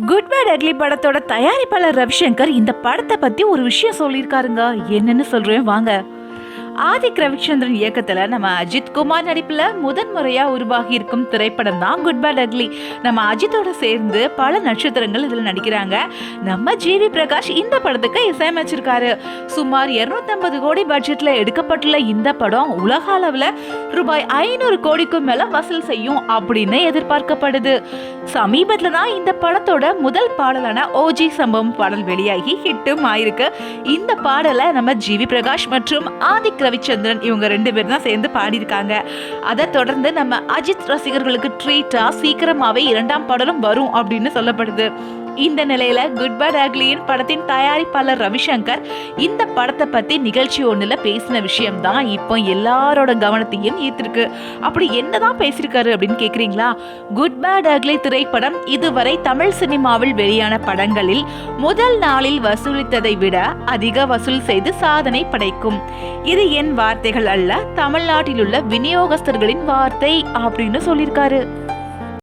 Good bad ugly படத்தோட தயாரிப்பாளர் ரவிசங்கர் இந்த படத்தை பத்தி ஒரு விஷயம் சொல்லியிருக்காருங்க. என்னன்னு சொல்றேன் வாங்க. ஆதிக் ரவிச்சந்திரன் இயக்கத்துல நம்ம அஜித் குமார் நடிப்புல முதன் முறையா உருவாகி இருக்கும் திரைப்படம் தான் குட் பேட் அக்லி நம்ம அஜித்தோட சேர்ந்து பல நட்சத்திரங்கள் இதுல நடிக்கிறாங்க. நம்ம ஜிவி பிரகாஷ் இந்த படத்துக்கு இசையமைச்சிருக்காரு சுமார் 250 கோடி பட்ஜெட்ல எடுக்கப்பட்டுள்ள இந்த படம் உலக அளவுல ரூபாய் ஐநூறு கோடிக்கும் மேல வசூல் செய்யும் அப்படின்னு எதிர்பார்க்கப்படுது. சமீபத்துல தான் இந்த படத்தோட முதல் பாடலான ஓஜி சம்பவம் பாடல் வெளியாகி ஹிட்டும் ஆயிருக்கு. இந்த பாடலை நம்ம ஜிவி பிரகாஷ் மற்றும் ஆதிக் ரவிச்சந்திரன் இவங்க ரெண்டு பேரும் தான் சேர்ந்து பாடியிருக்காங்க. அதை தொடர்ந்து நம்ம அஜித் ரசிகர்களுக்கு ட்ரீட்டாக சீக்கிரமாவே இரண்டாம் படலும் வரும் அப்படின்னு சொல்லப்படுது. இந்த நிலையில குட் பை அக்லியின் படத்தின் தயாரிப்பாளர் ரவிசங்கர் இந்த படத்தை பத்தி நிகழ்ச்சி ஒன்றுல பேசின விஷயம் தான் இப்போ எல்லாரோட கவனத்தையும் ஈர்த்திருக்கு. அப்படி என்னதான் பேசியிருக்காரு அப்படின்னு கேக்குறீங்களா? குட் பை அக்லி திரைப்படம் இதுவரை தமிழ் சினிமாவில் வெளியான படங்களில் முதல் நாளில் வசூலித்ததை விட அதிக வசூல் செய்து சாதனை படைக்கும். இது என் வார்த்தைகள் அல்ல தமிழ்நாட்டில் உள்ள விநியோகஸ்தர்களின் வார்த்தை அப்படின்னு சொல்லியிருக்காரு.